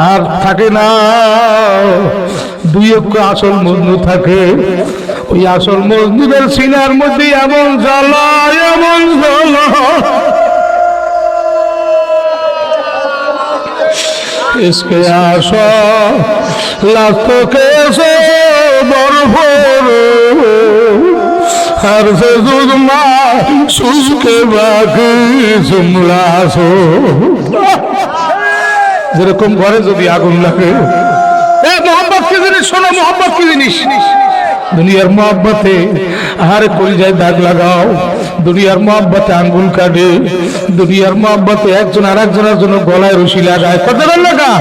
আর থাকে না দুই একটু আসল মজনু থাকে ওই আসল মজনুদের সিনার মধ্যে এমন জ্বালা এমন জ্বালা इसके आशा लाखों के से बरफोर हर से जुदमा सुस के बाकी जुमला सो যেরকম ঘরে যদি আগুন লাগে। মোহাম্মদ কি জিনিস? শোনো মোহাম্মদ কি জিনিস? দুনিয়ার মোহাব্বতে দাগ লাগাও। দুনিয়ার মোহাব্বতে আঙ্গুল কাটে। দুনিয়ার মোহাব্বতে একজন আর একজনের জন্য গলায় রশি লাগায়। কত লাগা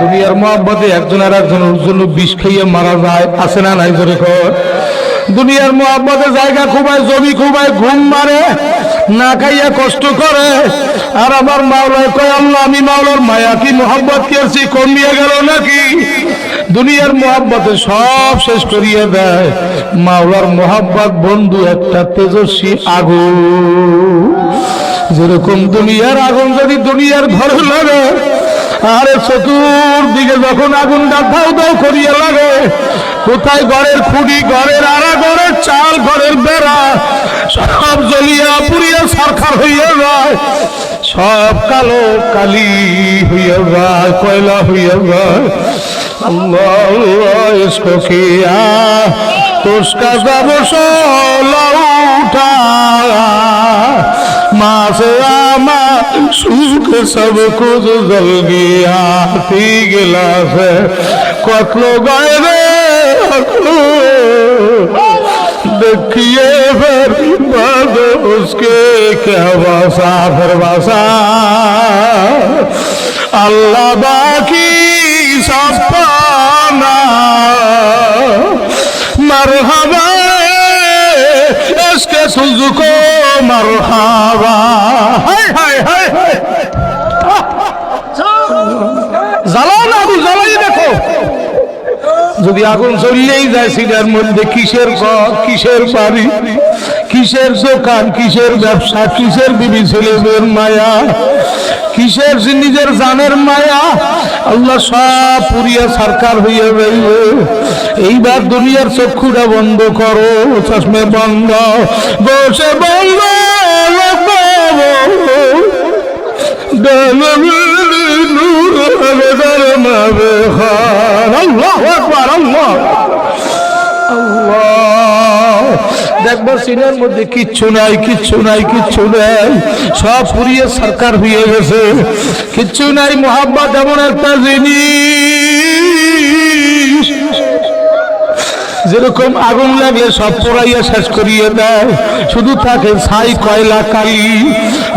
দুনিয়ার মোহাব্বতে একজন আর একজনের জন্য বিষ খাইয়ে মারা যায়। আছে না নাই ধরে কর। দুনিয়ার মোহাব্বতে জায়গা খুবায়, জমি খুবায়, ঘুম মারে, না খাইয়া কষ্ট করে। আর আমার মাওলায় কয়, আল্লাহ, আমি মাওলার মায়া কি, মোহাব্বত করছি কমিয়ে গেল নাকি? দুনিয়ার মোহাব্বতে সব শেষ করিয়ে দেয়। মাওলার মোহাব্বত বন্ধু একটা তেজস্বী আগুন। যেরকম দুনিয়ার আগুন যদি দুনিয়ার ঘরে লাগে আরে চতুর্দিকে যখন আগুনটা ধাউ ধাউ করিয়া লাগে, কোথায় ঘরের খুঁড়ি, ঘরের আড়া, ঘরের চাল, ঘরের বেড়া, সব জ্বলিয়া পুড়িয়া সরকার হইয়া যায়, সব কালো কালি হইয়া যায়, কয়লা হইয়া যায়। আল্লাহ ইসকো কি আ যাব সলাউ সব কুছ জল গিয়া তি গিলাসে কতল বাইরে দেখিয়ে ফের বাদ উসকে কে বাসা, ফের বাসা। আল্লাহ বাকি সব পানা। মারহাবা, এসকে সুজুকো মারহাবা। যদি আগুন চললেই যায় সিটার মধ্যে, কিসের ঘর, কিসের বাড়ি, কিসের দোকান, কিসের ব্যবসা, কিসের বিবি ছেলেদের মায়া, কিসের নিজের জানের মায়া, আল্লাহ সব পুরিয়া সরকার হইয়া যাইবে। এইবার দুনিয়ার চক্ষুটা বন্ধ করো, চশমে বন্ধ। বসে বন্ধ দেখব সিনের মধ্যে কিচ্ছু নাই কিচ্ছু নাই, কিচ্ছু সব সরকার হয়ে গেছে। কিচ্ছু নাই মোহাম্মত এমন একটা জিনিস। যেরকম আগুন লাগলে সব পোড়াইয়া শেষ করিয়ে দেয়। শুধু থাকে ছাই, কয়লা, কালি।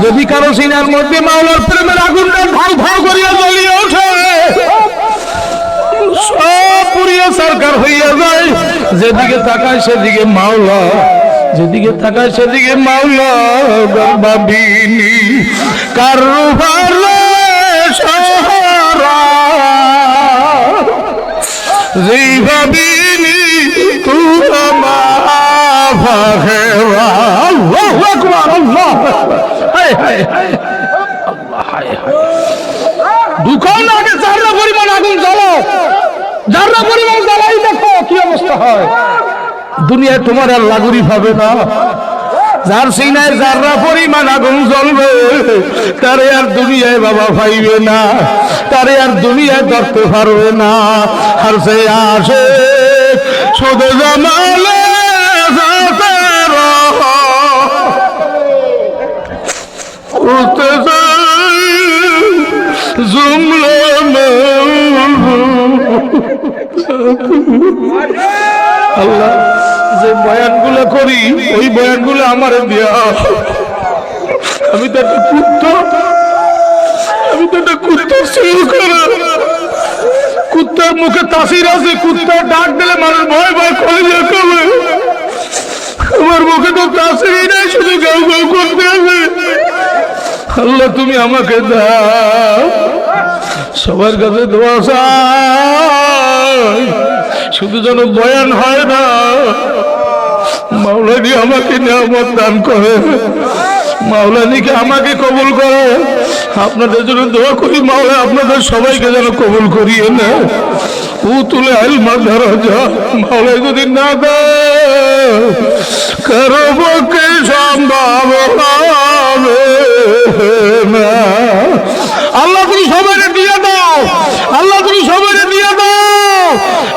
যদি কারও সিনার মধ্যে মাওলার প্রেমের আগুনটা ঢাল ঢাল করিয়া জ্বলিয়ে ওঠে যেদিকে তাকায় সেদিকে মাওলা, যেদিকে তাকায় সেদিকে মাওলা, গর্বাবিনী। কারও ভালো হায় আগে যারা পরিমাণ আগুন জ্বালো যারা পরিমাণ জ্বালাই দেখো কি অবস্থা হয়? দুনিয়ায় তোমার আর লাগুরি পাবে না। যার সিনায় যারা পরিমাণ আগুন জ্বলবে, তারে আর দুনিয়ায় বাবা পাইবে না, তারে আর দুনিয়ায় ধরতে পারবে না। আর সে আসে শুধু জমালে জুমলে আল্লাহ, যে বয়ানগুলো করি, ওই বয়ানগুলো আমার দেয়া। আমি তো একটা কুত্ত। আমি তো একটা কুত্ত কুত্তার মুখে তাসির আছে, কুত্তার ডাক দিলে মানুষ ভয় ভয় করে যাবে আমার মুখে তো তাসিরই নাই, শুধু গাউ গাউ করতে হবে। আল্লাহ, তুমি আমাকে দাও। সবার কাছে দোয়া শুধু যেন বয়ান হয় না, মাওলানি আমাকে নিয়ামত দান করে। মাওলানিকে আমাকে কবুল করে। আপনাদের জন্য দোয়া করি, মাওলা আপনাদের সবাইকে যেন কবুল করিয়ে না ও তুলে আলমা দরজা মাওলা যদি না দেয় কারও সম্ভব আল্লাহ তুমি সবাই দিয়ে দাও আল্লাহ তুমি সবাই দিয়ে দাও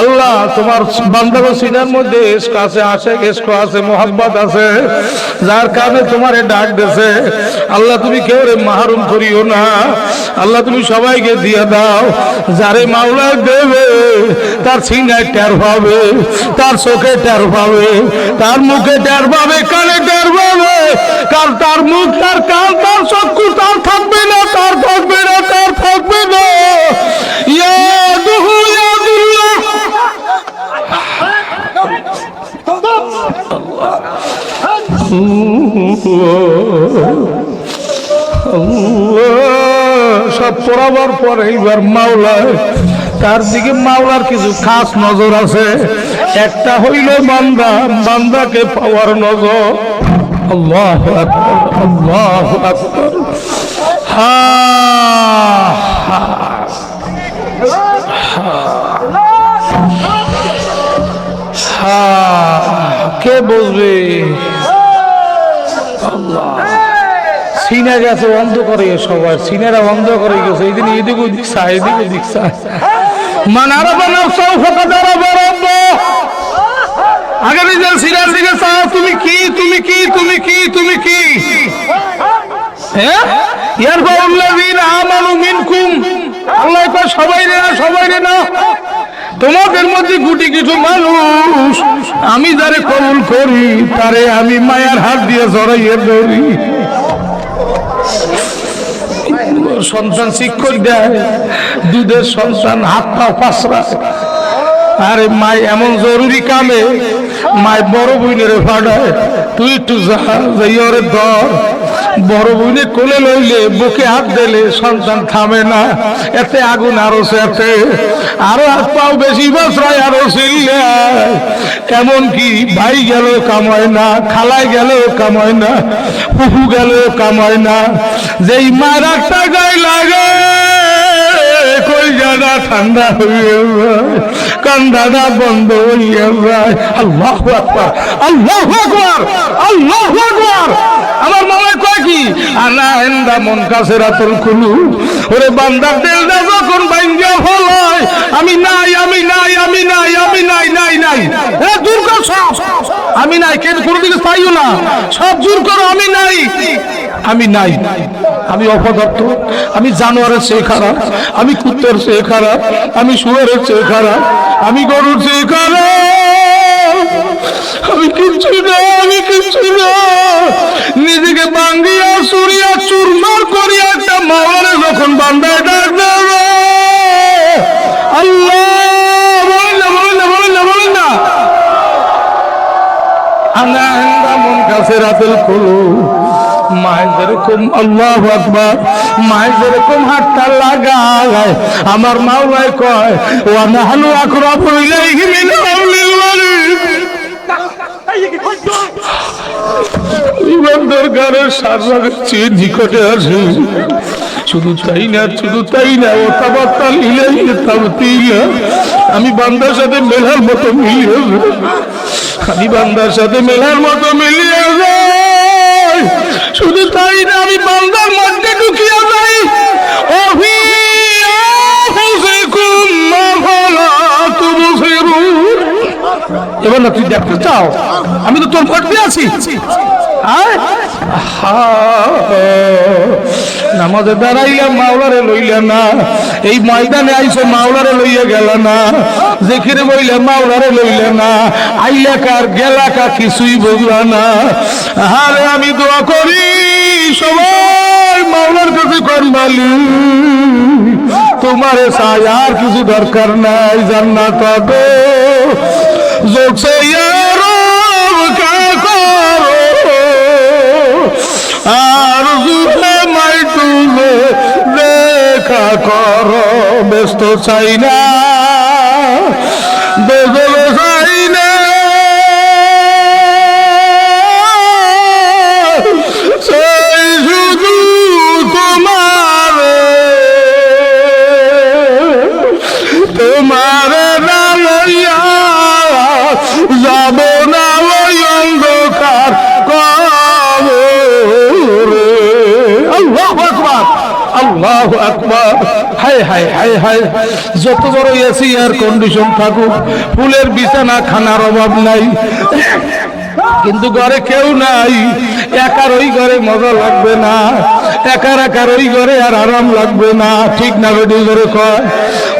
আল্লাহ, তোমার বান্ধব সিনার মধ্যে ইস্ক আছে, আশেক ইস্ক আছে, মোহাব্বত আছে, যার কারণে তোমারে ডাক দেছে। আল্লাহ, তুমি কেউ রে মাহরুম করিও না। আল্লাহ, তুমি সবাইকে দিয়ে দাও। যারে মাওলা দেবে, তার সিঙ্গায় টের পাবে, তার চোখে টের পাবে, তার মুখে টের পাবে, কানে টের পাবে। কার তার মুখ, তার কান, তার চক্ষু, তার থাকবে না, তার থাকবে না, তার থাকবে না। ইয়া দুহু ইয়া দুল্লাহ সব পড়াবার পর এইবার মাওলায় তার দিকে মাওলার কিছু খাস নজর আছে। একটা হইল বান্দা, বান্দাকে পাওয়ার নজর। আল্লাহ আল্লাহ হা হা হা। কে বুঝবে সিনা গেছে বন্ধ করে সবার। সিনারা বন্ধ করে গেছে। এই দিন এদিকে ওদিক চা এদিকে ওদিক চা মান আরাবা নাফসাহু ফাকাদ আরাবা আগে নিজের সিনার দিকে তুমি কি তুমি কি তুমি কি তুমি কি? হ্যাঁ ইয়ারফাউল্লাযীনা আমানু মিনকুম। আল্লাহ কয়, সবাই রে না সবাই রে না। তোমাদের মধ্যে গুটি কিছু মানুষ, আমি যারে কবুল করি, তারে আমি মায়ার হাত দিয়ে জড়াইয়ে ধরি। সন্তান শিক্ষক দেয়, দুধের সন্তান হাত পা পাশরায় আরে মাই এমন জরুরি কামে মাই বড় বইনের ফাটায় তুই একটু যা যাই ওরে ধর বড় বইনে কোলে লইলে বুকে হাত দিলে সন্তান থামে না, এতে আগুন আরও সেতে। আরও হাত পাও বেশি বসরায় আরও সিল্লায় এমন কি ভাই গেল কামায় না, খালায় গেল কামায় না, ফুফু গেল কামায় না, যেই মারাটা গায়ে লাগে। কই জানা ঠান্ডা হয়ে কান্দাটা বন্ধ হয়ে যায় আল্লাহ আকবার আল্লাহ আকবার আল্লাহ আকবার আমার মামায় কয় কি আনা হেন্দা মন কাছে রাতুল কুলু ওরে বান্দার দিলটা যখন বাইঙ্গা ফলায় আমি নাই আমি নাই আমি নাই আমি নাই নাই নাই এ দূর কর সব আমি নাই কেন কোনোদিকে পাইও না সব দূর করো আমি নাই আমি নাই। আমি অপদার্থ। আমি জানোয়ারের চেয়ে খারাপ। আমি কুত্তার চেয়ে খারাপ। আমি শুয়ারের চেয়ে খারাপ। আমি গরুর চেয়ে খারাপ। আমি কিচ্ছু না, আমি কিচ্ছু না। নিজেকে বাঙ্গিয়া সুরিয়া, চুরমার করিয়া একটা মাওয়ারে যখন বান্দায় ডাক আল্লাহ না আনা হেন্দা মন কাছে রাতেল আমার মাওলায় কয় চেয়ে নিকটে আসে। শুধু তাই না, শুধু তাই না, ও তাবাত্তা লিলাই তাবতিলা। আমি বান্দার সাথে মেলার মতো মিলিয়ে। আমি বান্দার সাথে মেলার মতো মিলিয়ে শুধু তাই না, আমি বান্দার মধ্যে ঢুকিয়া যাই। এবার না দেখতে চাও আমি তো তোর দিয়ে আছি। আয়? নামাজে দাঁড়াইলাম, মাওলারে লইলা না। এই ময়দানে আইসো মাওলারে লইয়া গেল না। যেখানে বইলে মাওলারে লইলে না। আইলা কার গেলা কার কিছুই বুঝলা না। আরে আমি দোয়া করি সবাই মাওলার কাছে করবালি তোমারে আর কিছু দরকার নাই, জান্নাত গো যোগছে আর জুড়ে কর ব্যস্ত চাই না। যত বড় এসি এয়ার কন্ডিশন থাকুক, ফুলের বিছানা খানার অভাব নাই। কিন্তু ঘরে কেউ নাই। একার ওই ঘরে মজা লাগবে না। একার একার ওই ঘরে আর আরাম লাগবে না। ঠিক না বেটি করে কয়?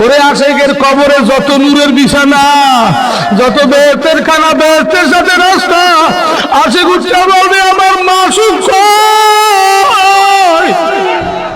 ওরে আশেকের কবরে যত নূরের বিছানা, যত বেতের খানা, বেতের সাথে রাস্তা, আশেক বলবে, আমার মাসুক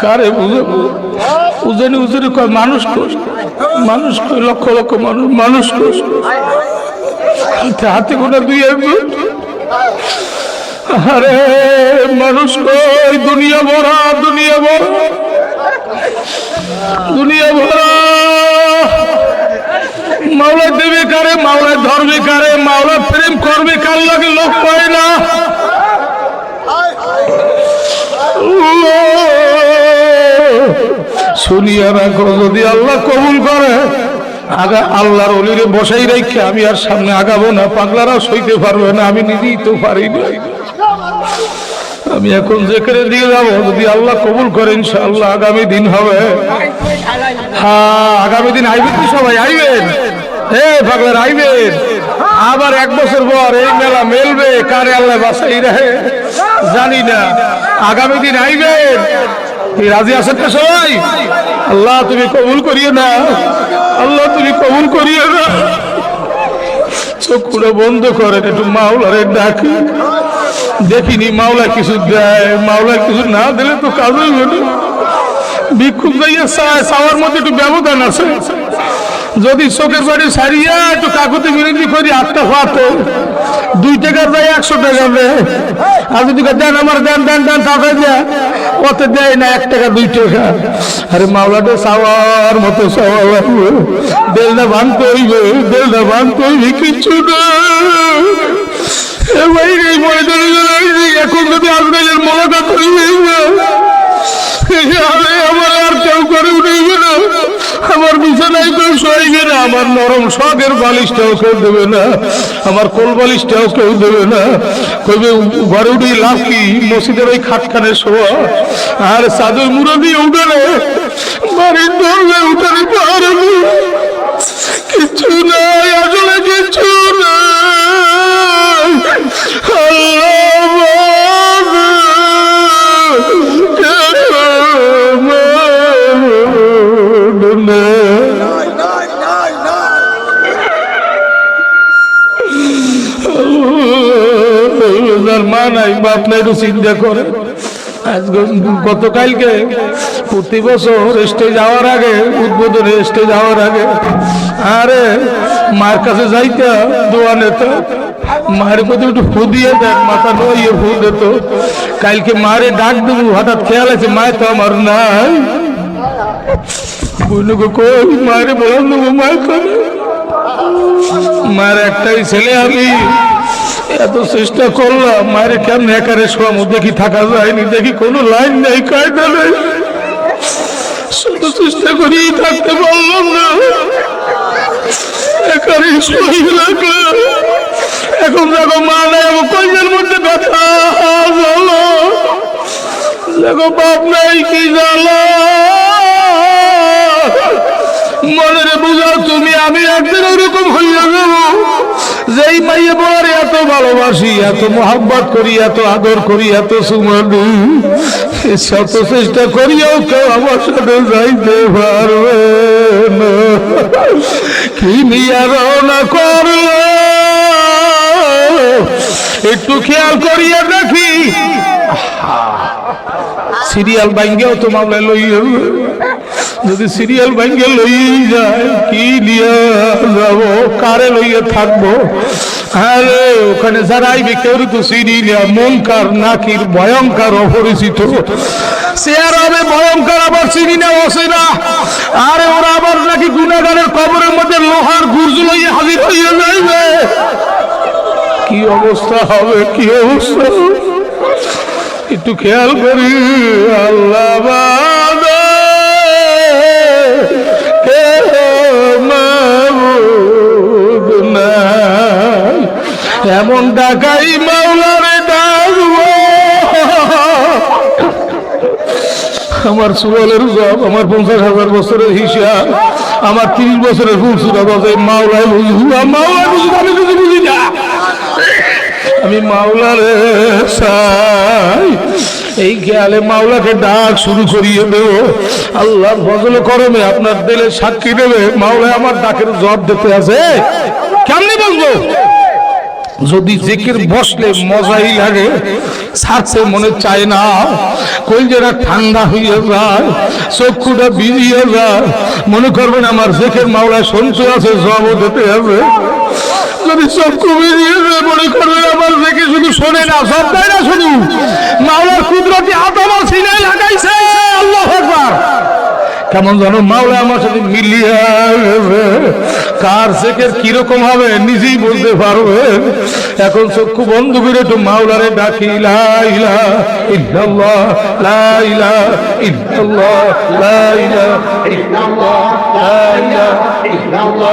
কারে বুঝে উজেনি উজেনি কয়, মানুষ কোষ মানুষ কই? লক্ষ লক্ষ মানুষ মানুষ কোষ হাতে গোনা দুই একজন আরে, মানুষ কই? দুনিয়া ভরা দুনিয়া ভরা দুনিয়া ভরা মাওলা দেবে কারে, মাওলা ধরবে কারে, মাওলা প্রেম করবে কার লাগে লোক পায় না। শুনিয়া রাখো যদি আল্লাহ কবুল করে, আগা আল্লাহর অলিরে বসাই রেখে আমি আর সামনে আগাবো না পাগলারা সইতে পারবে না, আমি নিজেই তো পারি না আমি এখন যেখানে দিয়ে যাব, যদি আল্লাহ কবুল করে, ইনশাআল্লাহ আগামী দিন হবে। হ্যাঁ আগামী দিন আইবেন তো সবাই, আইবেন। হে পাগলার, আইবেন। আবার এক বছর পর এই মেলা মেলবে, কারে আল্লাহ বাসাই রাহে জানি না। আগামী দিন আইবেন। রাজি আছেন না সবাই? আল্লাহ তুমি কবুল করিয়ে না আল্লাহ তুমি কবুল করিয়ে না চোখগুলো বন্ধ করেন, একটু মাওলারে ডাকি। দেখিনি মাওলা কিছু দেয় মাওলা কিছু না দিলে তো কাজ হইবে না ভিক্ষুক যাইয়া চাওয়ার মধ্যে একটু ব্যবধান আছে। যদি চোখের বাড়ি সারিয়া একটু কাকুতি বিরোধী করি, আটটা ফাতে দুই টাকার দেয়, একশো টাকা দেয়। আর যদি দেন আমার, দেন দেন দেন টাকা দেয়। কত দেয় না, এক টাকা, দুই টাকা। আরে মাওলাটা চাওয়ার মতো লাগবে দেলটা ভাঙতে হইবে দেলটা ভাঙতে হইবে, কিচ্ছু না। এখন যদি আপনাদের হইবে আরে আমার আর কেউ করে উঠবে না আমার বিছানায় কেউ শোয়াইবে না আমার নরম শখের বালিশটাও কেউ দেবে না আমার কোল বালিশটাও কেউ দেবে না কইবে ঘরে উঠে লাভ কি মসজিদের ওই খাটখানে শোয়া আর সাদর মুরবি উঠানে বাড়ির দরজা উঠানে পারে কিছু নাই আসলে কিছু নাই মা নাই বাপ নাই একটু চিন্তা গতকালকে প্রতি বছর স্টেজ যাওয়ার আগে, উদ্বোধনে স্টেজ যাওয়ার আগে, আরে মার কাছে যাইতা দোয়া নেত। মায়ের প্রতি একটু ফু দিয়ে দেন মাথা নইয়ে ফু দিত কালকে মারে ডাক দেবো, হঠাৎ খেয়াল আছে, মায় তো আমার নাই। বুঝলো কই মায়ের বলার দেবো মায়ের কানে মায়ের একটাই ছেলে আমি। এত চেষ্টা করলাম, মায়ের কেমন একারে শোয়াম, দেখি থাকা যায়নি, দেখি কোনো লাইন নেই, কায়দা নেই। শুধু চেষ্টা করি থাকতে পারলাম না। একারে শোয়াই লাগলাম। এখন দেখো মা নাই আমার কইজের মধ্যে ব্যথা, জ্বালা। দেখো বাপ নাই, কি জ্বালা। মনের বুঝাও তুমি, আমি একদিন ওরকম হইয়া যাব। যেই মাইয়ে বলার এত ভালোবাসি, এত মোহাব্বত করি, এত আদর করি, এত সুমানি। শত চেষ্টা করিও কেউ আমার সাথে যাইতে পারবে না। কি নিয়ে রওনা করল। একটু খেয়াল করিয়া দেখি। সিরিয়াল বাইঙ্গেও তো মামলায় লইয়া যদি সিরিয়াল বাইঙ্গে লই যায়, কি নিয়ে যাব? কারে লইয়া থাকব? আরে, ওখানে যারা আইবে কেউ তো সিরিয়া মনকার নাকির ভয়ঙ্কর অপরিচিত। সে আর হবে ভয়ঙ্কর, আবার চিনি না, বসে না। আরে, ওরা আবার নাকি গুণাগারের কবরের মধ্যে লোহার গুর্জ লইয়া হাজির হইয়া যাইবে। কি অবস্থা হবে, কি অবস্থা? একটু খেয়াল করি, আল্লাহ এমন ডাকাই মাওলারে ডাকবো। আমার সুবলের জব আমার পঞ্চাশ হাজার বছরের হিসাব, আমার তিরিশ বছরের ফুলসুরা বাজে মাওলায় বুঝি মাওলায় বুঝি আমি কিছু বুঝি না। আমি মাওলারে চাই এই খেয়ালে মাওলাকে ডাক শুরু করিয়ে দেব। আল্লাহ ফজল করমে আপনার দিলে সাক্ষী দেবে। মাওলা আমার ডাকের জবাব দিতে আছে। কেমনি বলব যদি জেকের বসলে মজাই লাগে ছাড়ছে মনে চায় না। কই কলজেরা ঠান্ডা হয়ে যায়, চক্ষুটা ভিজিয়ে যায়। মনে করবেন আমার জেকের মাওলায় সঞ্চয় আছে জবাব দিতে হবে যদি চক্ষু বেরিয়ে যায় মনে করবেন আমার দেখে শুধু শোনে না সব দেয় না শুধু মাওলার কুদরতি হাত আমার সিনাই লাগাইছে, আল্লাহ একবার কেমন জানো মাওলা আমার সাথে মিলিয়ে কার সেকের কীরকম হবে, নিজেই বলতে পারবে এখন চক্ষু বন্ধ করে একটু মাওলারে ডাকি লাইলা ইল্লাল্লাহ লাইলা ইল্লাল্লাহ লাইলা ইল্লাল্লাহ লাইলা ইল্লাল্লাহ।